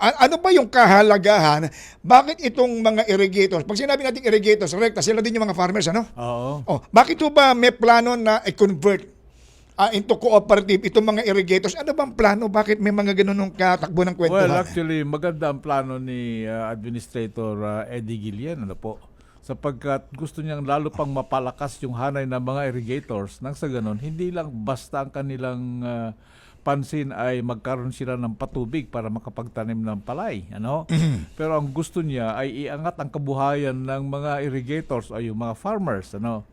ano ba yung kahalagahan? Bakit itong mga irrigators, pag sinabi natin irrigators, rekta, sila din yung mga farmers, ano? Oo. Oh, bakit po ba may plano na i-convert ah, into cooperative itong mga irrigators? Ano bang plano? Bakit may mga ganun katakbo ng kwento? Well, actually, maganda ang plano ni uh, Administrator uh, Eddie Gillian, ano po, sapagkat gusto niyang lalo pang mapalakas yung hanay ng mga irrigators nang sa ganun, hindi lang basta ang kanilang uh, pansin ay magkaroon sila ng patubig para makapagtanim ng palay, ano? Pero ang gusto niya ay iangat ang kabuhayan ng mga irrigators o yung mga farmers, ano?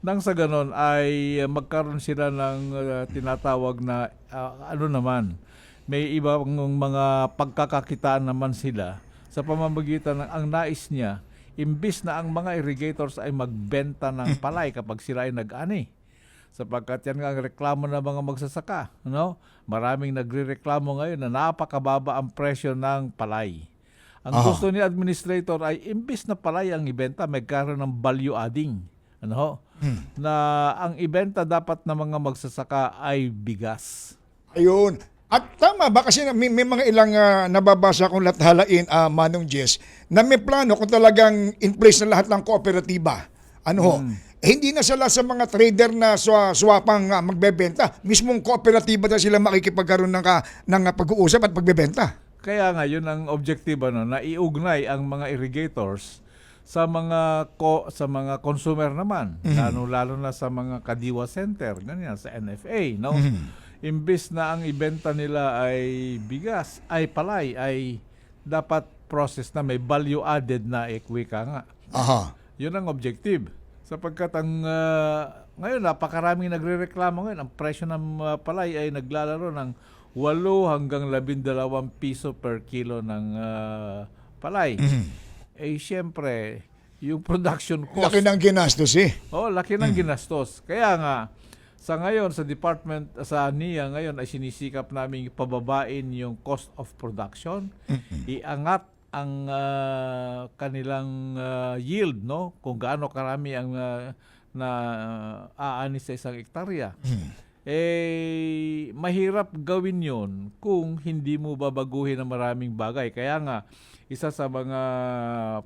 Nang sa ganon ay magkaroon sila ng uh, tinatawag na uh, ano naman, may ibang mga pagkakakitaan naman sila sa pamamagitan ng ang nais niya, imbis na ang mga irrigators ay magbenta ng palay kapag sila ay nag-ani. Sapagkat yan ang reklamo ng mga magsasaka. No? Maraming nagre-reklamo ngayon na napakababa ang presyo ng palay. Ang Aha. gusto ni administrator ay imbis na palay ang ibenta, magkaroon ng value adding. Ano? Na ang ibenta dapat ng mga magsasaka ay bigas. Ayun. At tama ba kasi may, may mga ilang ah, nababasa kong lathalain, ah, Manong Jess, na may plano kung talagang in place na lahat ng kooperatiba. Ano ho? Eh, hindi na sila sa mga trader na swa, swapang ah, magbebenta. Mismong kooperatiba na sila makikipagkaroon ng, ka- ng ah, pag-uusap at pagbebenta. Kaya nga yun ang objective ano na iugnay ang mga irrigators sa mga ko, sa mga consumer naman lalo lalo na sa mga kadiwa center ganyan sa NFA no imbis na ang ibenta nila ay bigas ay palay ay dapat process na may value added na equika nga Aha. yun ang objective. Sapagkat ang ah, ngayon napakaraming nagrereklamo ngayon ang presyo ng ah, palay ay naglalaro ng 8 hanggang 12 piso per kilo ng ah, palay. Eh siyempre, yung production cost Laki ng ginastos eh. Oh, laki ng ginastos. Kaya nga sa ngayon sa department sa NIA ngayon ay sinisikap namin pababain yung cost of production, iangat ang ah, kanilang ah, yield no kung gaano karami ang ah, na aani sa isang ektarya. Eh mahirap gawin 'yon kung hindi mo babaguhin ang maraming bagay. Kaya nga isa sa mga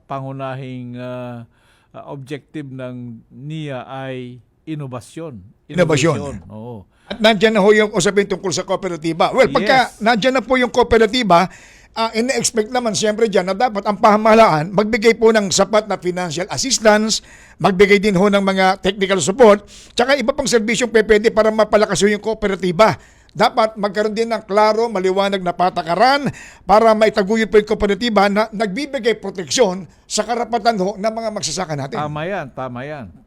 pangunahing ah, ah, objective ng NIA ay inobasyon. Inobasyon. Oo. At nandyan na ho yung usapin tungkol sa kooperatiba. Well, pagka Yes. nandyan na po yung kooperatiba, uh, ina-expect naman siyempre dyan na dapat ang pamahalaan magbigay po ng sapat na financial assistance, magbigay din ho ng mga technical support, tsaka iba pang serbisyong pwede para mapalakas yung kooperatiba. Dapat magkaroon din ng klaro, maliwanag na patakaran para maitaguyod po yung kooperatiba na nagbibigay proteksyon sa karapatan ho ng mga magsasaka natin. Tama yan, tama yan.